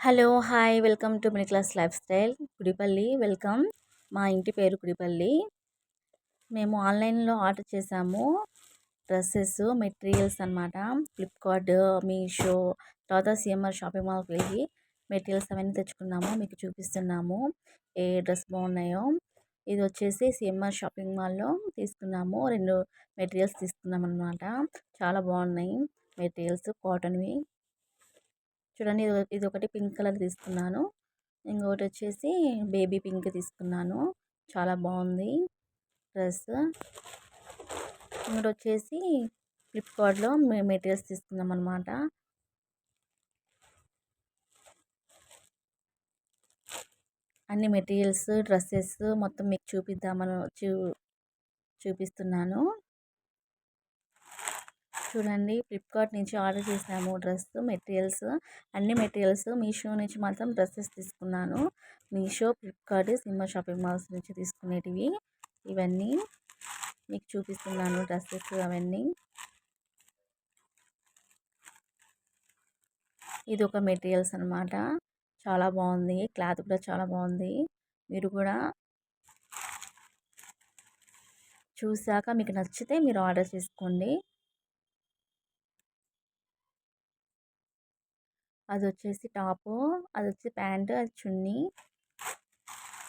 Hello hi. Welcome to mini class lifestyle. Kudipalli welcome. మా ఇంటి పేరు కుడిపల్లి. మేము ఆన్లైన్లో ఆర్డర్ చేసాము. డ్రెస్సెస్ మెటీరియల్స్ అనమాట ఫ్లిప్కార్ట్ మీషో తర్వాత సిఎంఆర్ షాపింగ్ మాల్కి వెళ్ళి మెటీరియల్స్ అవన్నీ తెచ్చుకున్నాము. మీకు చూపిస్తున్నాము. ఏ డ్రెస్ బాగున్నాయో. ఇది వచ్చేసి సిఎంఆర్ షాపింగ్ మాల్లో తీసుకున్నాము. రెండు మెటీరియల్స్ తీసుకున్నాం అనమాట చాలా బాగున్నాయి. మెటీరియల్స్ కాటన్వి. చూడండి ఇది ఒకటి పింక్ కలర్ తీసుకున్నాను. ఇంకొకటి వచ్చేసి బేబీ పింక్ తీసుకున్నాను. చాలా బాగుంది డ్రెస్. ఇంకోటి వచ్చేసి ఫ్లిప్కార్ట్లో మెటీరియల్స్ తీసుకున్నాం అనమాట అన్ని మెటీరియల్స్ డ్రెస్సెస్ మొత్తం మీకు చూపిద్దామని చూ చూపిస్తున్నాను. చూడండి. ఫ్లిప్కార్ట్ నుంచి ఆర్డర్ చేసాము డ్రెస్ మెటీరియల్స్. అన్ని మెటీరియల్స్ మీషో నుంచి మాత్రం డ్రెస్సెస్ తీసుకున్నాను. Meesho Flipkart cinema shopping malls నుంచి తీసుకునేటివి. ఇవన్నీ మీకు చూపిస్తున్నాను డ్రెస్సెస్ అవన్నీ. ఇది ఒక మెటీరియల్స్ అనమాట చాలా బాగుంది. క్లాత్ కూడా చాలా బాగుంది. మీరు కూడా చూసాక మీకు నచ్చితే మీరు ఆర్డర్ చేసుకోండి. అది వచ్చేసి టాపు అది వచ్చి ప్యాంటు అది చున్నీ.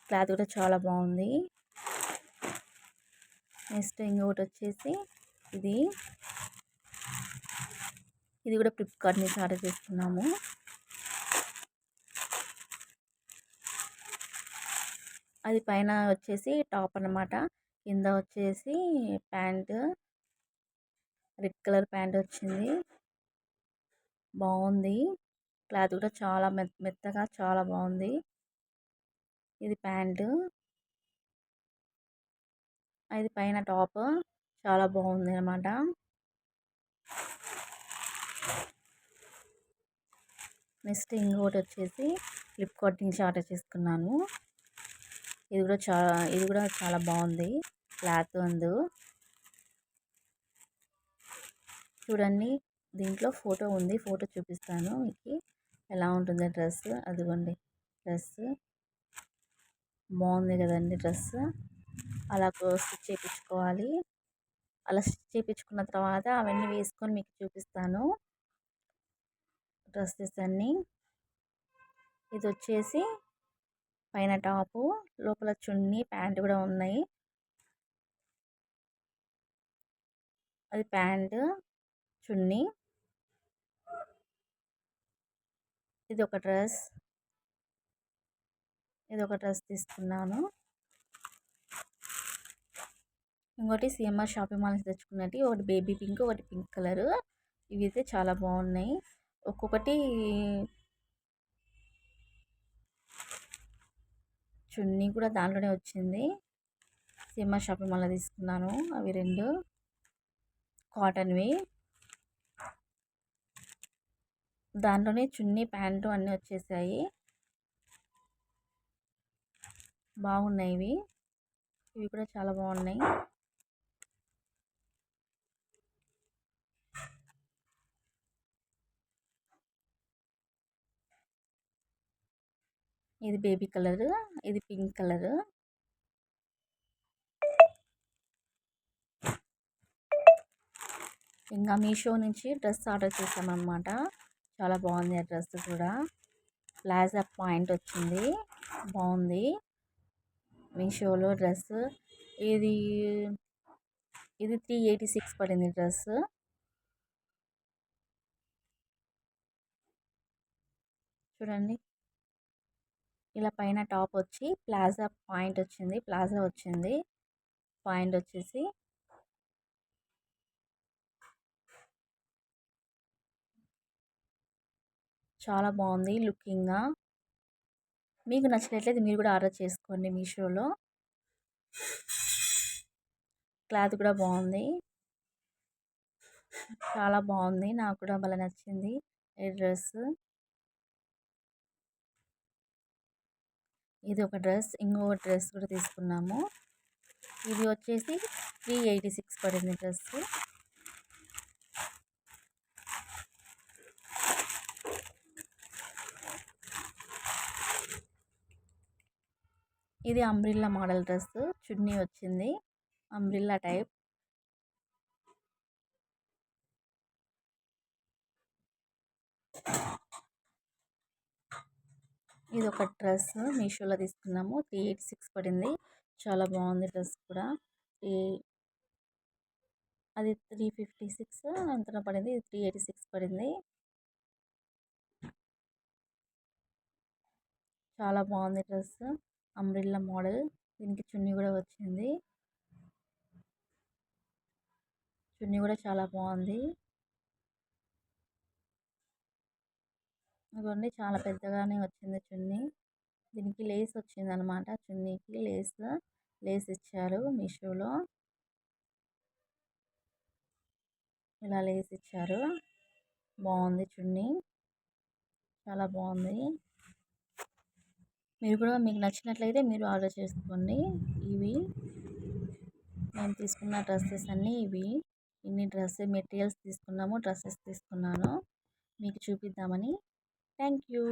క్లాత్ కూడా చాలా బాగుంది నెక్స్ట్ ఇంకొకటి వచ్చేసి ఇది. ఇది కూడా ఫ్లిప్కార్ట్ నుంచి ఆర్డర్ చేసుకున్నాము. అది పైన వచ్చేసి టాప్ అనమాట కింద వచ్చేసి ప్యాంటు. రెడ్ కలర్ ప్యాంట్ వచ్చింది బాగుంది క్లాత్ కూడా చాలా మెత్త మెత్తగా చాలా బాగుంది. ఇది ప్యాంటు. ఇది పైన టాప్. చాలా బాగుంది అనమాట నెక్స్ట్ ఇంకోటి వచ్చేసి ఫ్లిప్కార్ట్ నుంచి ఆర్డర్ చేసుకున్నాను. ఇది కూడా చాలా ఇది కూడా చాలా బాగుంది. క్లాత్ ఉంది చూడండి దీంట్లో ఫోటో ఉంది. ఫోటో చూపిస్తాను మీకు. ఎలా ఉంటుంది డ్రెస్ అదిగోండి. డ్రెస్ బాగుంది కదండి డ్రెస్ అలా స్టిచ్ చేయించుకోవాలి అలా స్టిచ్ చేయించుకున్న తర్వాత అవన్నీ వేసుకొని మీకు చూపిస్తాను. డ్రెస్సెస్ అన్నీ. ఇది వచ్చేసి పైన టాపు లోపల చున్నీ ప్యాంట్ కూడా ఉన్నాయి. అది ప్యాంట్ చున్నీ. ఇది ఒక డ్రెస్. ఇది ఒక డ్రెస్ తీసుకున్నాను. ఇంకోటి సిఎంఆర్ షాపింగ్ మాల్ నుంచి ఒకటి బేబీ పింక్ ఒకటి పింక్ కలర్. ఇవి అయితే చాలా బాగున్నాయి. ఒక్కొక్కటి చున్నీ కూడా దాంట్లోనే వచ్చింది. సిఎంఆర్ షాపింగ్ మాల్లో తీసుకున్నాను. అవి రెండు. కాటన్వి. దాంట్లోనే చున్నీ ప్యాంటు అన్నీ వచ్చేసాయి. బాగున్నాయి ఇవి. ఇవి కూడా చాలా బాగున్నాయి. ఇది బేబీ కలర్ ఇది పింక్ కలర్. ఇంకా మీషో నుంచి డ్రెస్ ఆర్డర్ చేసామన్నమాట. చాలా బాగుంది ఆ డ్రెస్ కూడా. ప్లాజా పాయింట్ వచ్చింది. బాగుంది. మీషోలో డ్రెస్ ఇది ఇది త్రీ ఎయిటీ సిక్స్ పడింది డ్రెస్. చూడండి. ఇలా పైన టాప్ వచ్చి ప్లాజా పాయింట్ వచ్చింది. ప్లాజా వచ్చింది. పాయింట్ వచ్చేసి చాలా బాగుంది లుకింగ్గా. మీకు నచ్చినట్లయితే మీరు కూడా ఆర్డర్ చేసుకోండి మీషోలో. క్లాత్ కూడా బాగుంది. చాలా బాగుంది. నాకు కూడా భలే నచ్చింది ఈ డ్రెస్ ఇది ఒక డ్రెస్ ఇంకొక డ్రెస్ కూడా తీసుకున్నాము. ఇది వచ్చేసి త్రీ ఎయిటీ సిక్స్ పడింది డ్రెస్ ఇది అంబ్రిల్లా మోడల్ డ్రెస్ చున్నీ వచ్చింది. Umbrella type. ఇది ఒక డ్రెస్ మీషోలో తీసుకున్నాము. త్రీ ఎయిటీ సిక్స్ పడింది. చాలా బాగుంది డ్రెస్ కూడా. అది త్రీ ఫిఫ్టీ సిక్స్ ఎంతనో పడింది. త్రీ ఎయిటీ సిక్స్ పడింది. చాలా బాగుంది డ్రెస్ అంబ్రిల్లా మోడల్. దీనికి చున్నీ కూడా వచ్చింది. చున్నీ కూడా చాలా బాగుంది. ఇదిగోండి చాలా పెద్దగానే వచ్చింది చున్నీ. దీనికి లేస్ వచ్చింది అనమాట చున్నీకి. లేస్ లేస్ ఇచ్చారు మీషోలో. ఇలా లేస్ ఇచ్చారు. బాగుంది చున్నీ. చాలా బాగుంది. మీరు కూడా మీకు నచ్చినట్లయితే మీరు ఆర్డర్ చేసుకోండి. ఇవి మేము తీసుకున్న డ్రెస్సెస్ అన్నీ ఇవి. ఇన్ని డ్రెస్ మెటీరియల్స్ తీసుకున్నాము డ్రెస్సెస్ తీసుకున్నాను. మీకు చూపిద్దామని. Thank you